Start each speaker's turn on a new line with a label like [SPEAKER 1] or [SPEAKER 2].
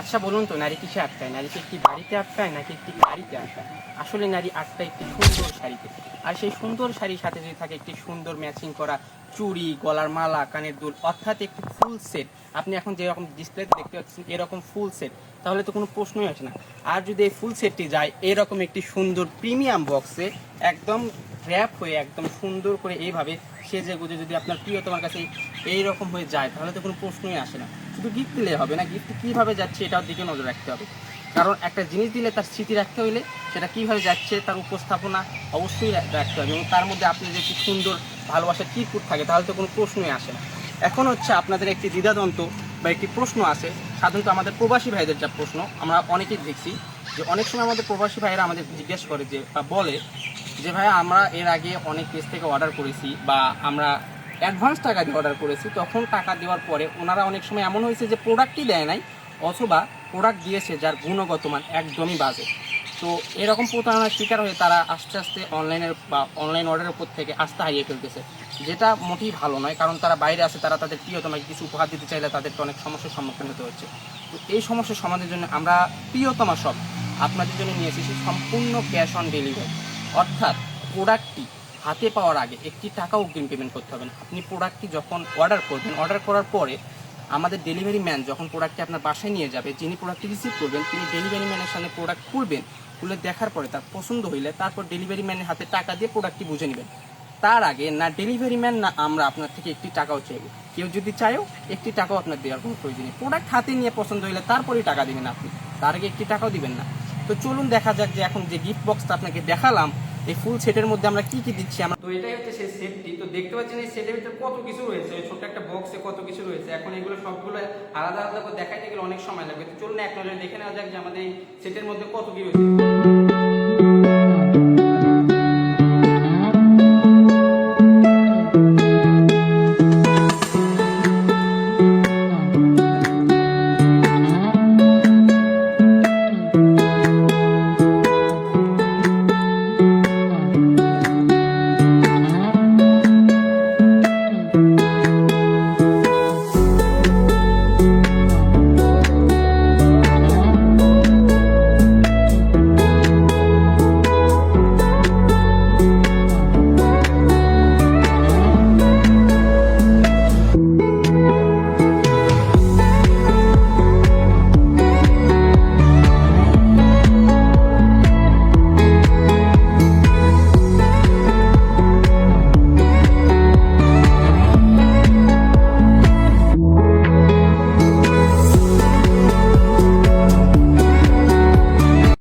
[SPEAKER 1] আচ্ছা বলুন তো, নারী কিসে আটকায়? নারীকে একটি বাড়িতে আটকায়, নাকি একটি গাড়িতে আটকায়? আসলে নারী আটকায় একটি সুন্দর শাড়িতে। আর সেই সুন্দর শাড়ির সাথে যদি থাকে একটি সুন্দর ম্যাচিং করা চুড়ি, গলার মালা, কানের দুল, অর্থাৎ একটি ফুল সেট আপনি এখন যেরকম ডিসপ্লে দেখতে পাচ্ছেন, এরকম ফুল সেট তাহলে তো কোনো প্রশ্নই আসে না। আর যদি এই ফুল সেটটি যায়, এরকম একটি সুন্দর প্রিমিয়াম বক্সে একদম র্যাপ হয়ে, একদম সুন্দর করে এইভাবে সেজে গুজে যদি আপনার প্রিয় তোমার কাছে এইরকম হয়ে যায়, তাহলে তো কোনো প্রশ্নই আসে না। শুধু গিফট দিলে হবে না? গিফট কীভাবে যাচ্ছে এটার দিকে নজর রাখতে হবে। কারণ একটা জিনিস দিলে তার স্মৃতি রাখতে হইলে সেটা কীভাবে যাচ্ছে, তার উপস্থাপনা অবশ্যই রাখতে হবে এবং তার মধ্যে আপনি যদি সুন্দর ভালোবাসার চিরকুট থাকে তাহলে তো কোনো প্রশ্নই আসে না। এখন হচ্ছে আপনাদের একটি দ্বিধাদ্বন্দ্ব বা একটি প্রশ্ন আছে, সাধারণত আমাদের প্রবাসী ভাইদের যা প্রশ্ন, আমরা অনেকেই দেখছি যে অনেক সময় আমাদের প্রবাসী ভাইরা আমাদের জিজ্ঞেস করে যে বা বলে যে ভাই আমরা এর আগে অনেক পেজ থেকে অর্ডার করেছি বা আমরা অ্যাডভান্স টাকা দিয়ে অর্ডার করেছি। তখন টাকা দেওয়ার পরে ওনারা অনেক সময় এমন হয়েছে যে প্রোডাক্টই দেয় নাই, অথবা প্রোডাক্ট দিয়েছে যার গুণগত মান একদমই বাজে। তো এরকম প্রতারণার শিকার হয়ে তারা আস্তে আস্তে অনলাইনের বা অনলাইন অর্ডারের উপর থেকে আস্থা হারিয়ে ফেলতেছে। যেটা মোটেই ভালো নয়, কারণ তারা বাইরে আছে, তারা তাদের প্রিয়তমাকে কিছু উপহার দিতে চাইলে তাদেরকে অনেক সমস্যার সম্মুখীন হতে হচ্ছে। তো এই সমস্যার সমাধানের জন্য আমরা প্রিয়তমা সব আপনাদের জন্য নিয়ে এসেছি সম্পূর্ণ ক্যাশ অন ডেলিভারি অর্থাৎ প্রোডাক্টটি হাতে পাওয়ার আগে একটি টাকাও অগ্রিম পেমেন্ট করতে হবে না। আপনি প্রোডাক্টটি যখন অর্ডার করবেন অর্ডার করার পরে আমাদের ডেলিভারি ম্যান যখন প্রোডাক্টটি আপনার বাসায় নিয়ে যাবে, যিনি প্রোডাক্টটি রিসিভ করবেন, তিনি ডেলিভারি ম্যানের সামনে প্রোডাক্ট খুলবেন, খুলে দেখার পরে তার পছন্দ হইলে তারপর ডেলিভারি ম্যানের হাতে টাকা দিয়ে প্রোডাক্টটি বুঝে নেবেন। তার আগে না ডেলিভারি ম্যান না আমরা আপনার থেকে একটি টাকাও চাইব। কেউ যদি চায়ও, একটি টাকাও আপনার দেওয়ার কোনো প্রয়োজন নেই। প্রোডাক্ট হাতে নিয়ে পছন্দ হইলে তারপরেই টাকা দিবেন আপনি। তার আগে একটি টাকাও দিবেন না। তো চলুন দেখা যাক যে এখন যে গিফট বক্সটা আপনাকে দেখালাম এই ফুল সেটের মধ্যে আমরা কি কি দিচ্ছি? আমরা তো এটাই হচ্ছে সেই সেটটি তো দেখতে পাচ্ছেন এই সেটের ভিতরে কত কিছু রয়েছে? ছোট্ট একটা বক্সে কত কিছু রয়েছে? এখন এগুলো সবগুলো আলাদা আলাদা করে দেখাইতে গেলে অনেক সময় লাগবে। তো চলুন এক নজরে দেখে নেওয়া যাক যে আমাদের এই সেটের মধ্যে কত কি রয়েছে।